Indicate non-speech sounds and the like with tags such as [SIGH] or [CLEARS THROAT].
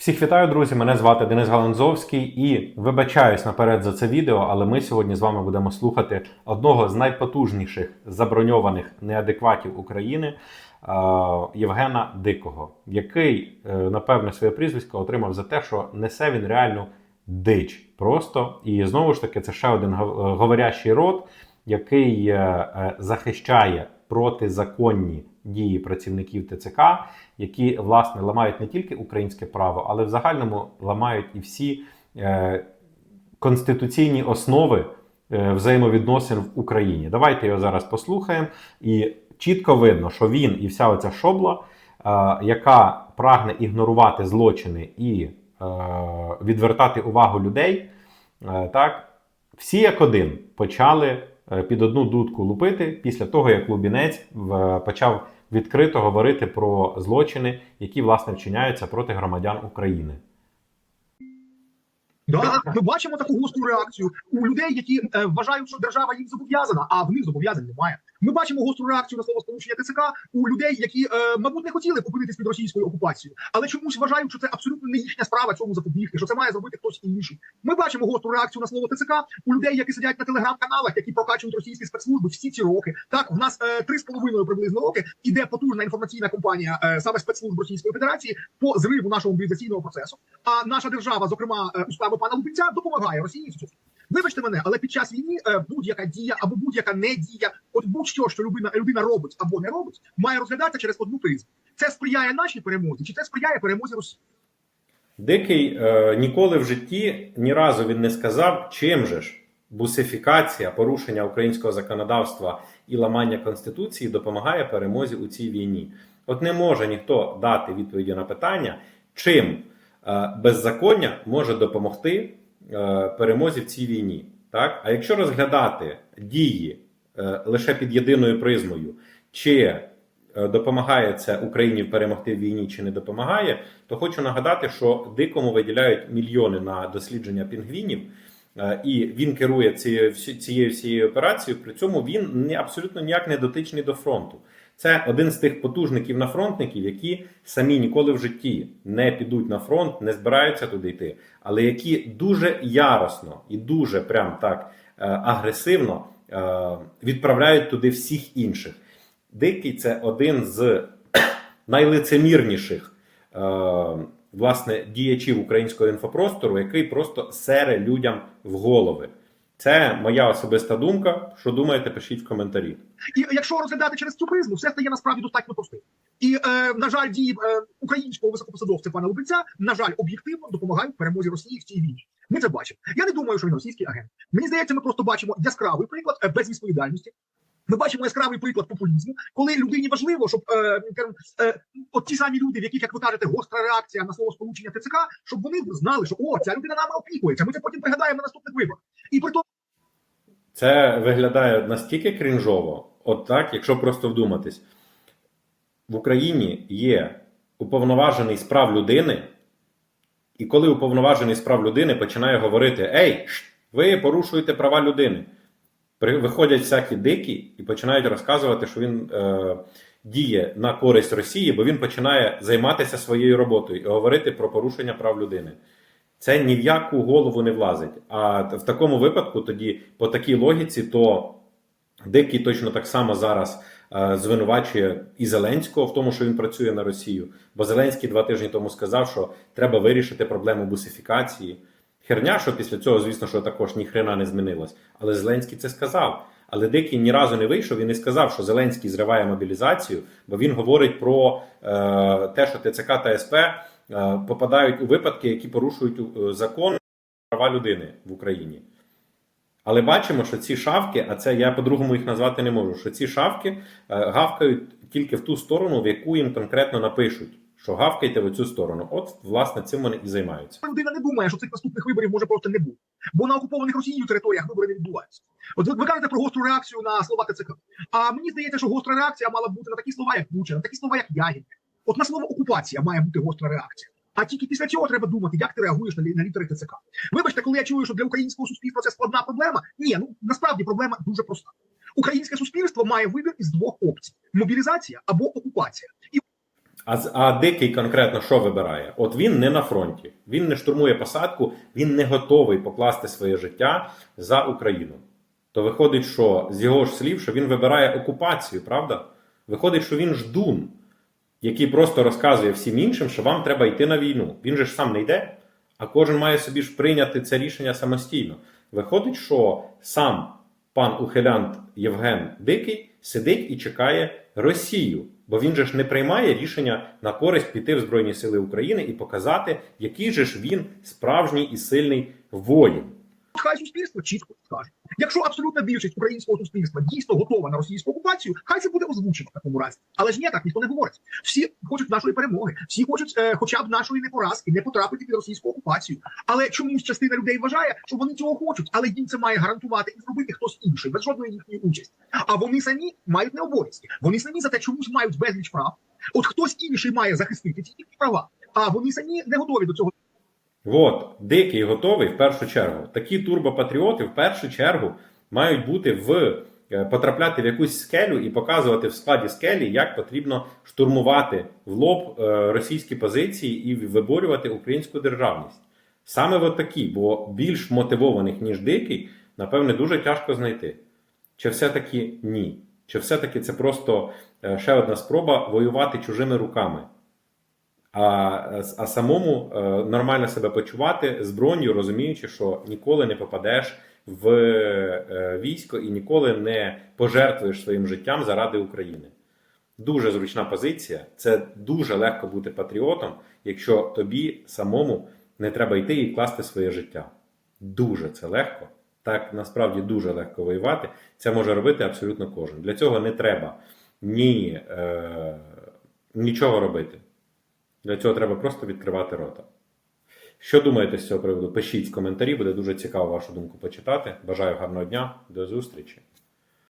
Всіх вітаю, друзі! Мене звати Денис Галанзовський і вибачаюсь наперед за це відео, але ми сьогодні з вами будемо слухати одного з найпотужніших заброньованих неадекватів України е, Євгена Дикого, який, е, напевне, своє прізвисько отримав за те, що несе він реальну дич просто. І знову ж таки, це ще один говорящий рот, який е, е, захищає протизаконні дії працівників ТЦК, які власне ламають не тільки українське право, але в загальному ламають і всі е, конституційні основи е, взаємовідносин в Україні. Давайте його зараз послухаємо. І чітко видно, що він і вся оця шобла, е, яка прагне ігнорувати злочини і е, відвертати увагу людей, е, так, всі як один почали під одну дудку лупити після того, як Лубінець почав відкрито говорити про злочини, які власне вчиняються проти громадян України. Да, ми бачимо таку гостру реакцію у людей, які е, вважають, що держава їм зобов'язана, а в них зобов'язань немає. Ми бачимо гостру реакцію на слово сполучення ТЦК у людей, які, е, мабуть, не хотіли опинитись під російською окупацією, але чомусь вважають, що це абсолютно не їхня справа цьому запобігти, що це має зробити хтось інший. Ми бачимо гостру реакцію на слово ТЦК у людей, які сидять на телеграм-каналах, які прокачують російські спецслужби всі ці роки. Так, в нас е, три з половиною приблизно роки іде потужна інформаційна кампанія е, саме спецслужб Російської Федерації по зриву нашого мобілізаційного процесу. А наша держава, зокрема, е, у справи пана Лубінця, допомагає Росії. Вибачте мене, але під час війни е, будь-яка дія або будь-яка не дія, от будь-що, що людина, людина робить або не робить, має розглядатися через одну призму. Це сприяє нашій перемозі, чи це сприяє перемозі Росії? Дикий е, ніколи в житті ні разу він не сказав, чим же ж бусифікація, порушення українського законодавства і ламання конституції допомагає перемозі у цій війні. От не може ніхто дати відповіді на питання, чим беззаконня може допомогти е, перемозі в цій війні. Так? А якщо розглядати дії е, лише під єдиною призмою, чи е, допомагає це Україні перемогти в війні, чи не допомагає, то хочу нагадати, що дикому виділяють мільйони на дослідження пінгвінів, е, і він керує цією всією операцією. При цьому він абсолютно ніяк не дотичний до фронту. Це один з тих потужників нафронтників, які самі ніколи в житті не підуть на фронт, не збираються туди йти, але які дуже яростно і дуже прям так е, агресивно е, відправляють туди всіх інших. Дикий це один з [CLEARS THROAT] найлицемірніших е, власне діячів українського інфопростору, який просто сере людям в голови. Це моя особиста думка. Що думаєте, пишіть в коментарі. І якщо розглядати через цю призму, все стає насправді достатньо простим. І е, на жаль, дії е, українського високопосадовця пана Лубенця, на жаль, об'єктивно допомагають перемозі Росії в цій війні. Ми це бачимо. Я не думаю, що він російський агент. Мені здається, ми просто бачимо яскравий приклад е, безвідповідальності. Ми бачимо яскравий приклад популізму, коли людині важливо, щоб е, е, от ті самі люди, в яких, як ви кажете, гостра реакція на слово сполучення ТЦК, щоб вони знали, що о, ця людина нами опікується. Ми це потім пригадаємо на наступних виборах. І при тому Це виглядає настільки крінжово, от так, якщо просто вдуматись, в Україні є уповноважений з прав людини, і коли уповноважений з прав людини починає говорити: Ей, ви порушуєте права людини. Виходять всякі дикі і починають розказувати, що він е, діє на користь Росії, бо він починає займатися своєю роботою і говорити про порушення прав людини. Це ні в яку голову не влазить. А в такому випадку, тоді, по такій логіці, то Дикий точно так само зараз е, звинувачує і Зеленського в тому, що він працює на Росію. Бо Зеленський два тижні тому сказав, що треба вирішити проблему бусифікації. Херня, що після цього, звісно, що також ніхрена не змінилось. Але Зеленський це сказав. Але Дикий ні разу не вийшов і не сказав, що Зеленський зриває мобілізацію, бо він говорить про е, те, що ТЦК та СП е, попадають у випадки, які порушують е, закон права людини в Україні. Але бачимо, що ці шавки, а це я по-другому їх назвати не можу, що ці шавки е, гавкають тільки в ту сторону, в яку їм конкретно напишуть, що гавкайте в цю сторону. От, власне, цим вони і займаються. людина не думає, що цих наступних виборів може просто не бути. Бо на окупованих Росією територіях вибори не відбуваються. От ви, кажете про гостру реакцію на слова ТЦК. А мені здається, що гостра реакція мала бути на такі слова, як Буча, на такі слова, як Ягідне. От на слово окупація має бути гостра реакція. А тільки після цього треба думати, як ти реагуєш на, на літери ТЦК. Вибачте, коли я чую, що для українського суспільства це складна проблема. Ні, ну насправді проблема дуже проста. Українське суспільство має вибір із двох опцій: мобілізація або окупація. І А, а дикий конкретно що вибирає? От він не на фронті, він не штурмує посадку, він не готовий покласти своє життя за Україну. То виходить, що з його ж слів, що він вибирає окупацію, правда? Виходить, що він ждун, який просто розказує всім іншим, що вам треба йти на війну. Він же ж сам не йде, а кожен має собі ж прийняти це рішення самостійно. Виходить, що сам пан ухилянт Євген Дикий сидить і чекає Росію, бо він же ж не приймає рішення на користь піти в Збройні Сили України і показати, який же ж він справжній і сильний воїн. Хай суспільство чітко скаже. Якщо абсолютна більшість українського суспільства дійсно готова на російську окупацію, хай це буде озвучено в такому разі. Але ж ні, так ніхто не говорить. Всі хочуть нашої перемоги, всі хочуть е, хоча б нашої непоразки, не потрапити під російську окупацію. Але чомусь частина людей вважає, що вони цього хочуть, але їм це має гарантувати і зробити хтось інший, без жодної їхньої участі. А вони самі мають не обов'язки. Вони самі за те чомусь мають безліч прав. От хтось інший має захистити ці права, а вони самі не готові до цього. От, дикий готовий в першу чергу. Такі турбопатріоти в першу чергу мають бути в е, потрапляти в якусь скелю і показувати в складі скелі, як потрібно штурмувати в лоб е, російські позиції і виборювати українську державність. Саме от такі, бо більш мотивованих, ніж дикий, напевне, дуже тяжко знайти. Чи все-таки ні? Чи все-таки це просто е, ще одна спроба воювати чужими руками? А, а самому е, нормально себе почувати з бронью, розуміючи, що ніколи не попадеш в е, військо і ніколи не пожертвуєш своїм життям заради України. Дуже зручна позиція. Це дуже легко бути патріотом, якщо тобі самому не треба йти і класти своє життя. Дуже це легко. Так насправді дуже легко воювати. Це може робити абсолютно кожен. Для цього не треба ні, е, нічого робити. Для цього треба просто відкривати рота. Що думаєте з цього приводу? Пишіть в коментарі, буде дуже цікаво вашу думку почитати. Бажаю гарного дня, до зустрічі!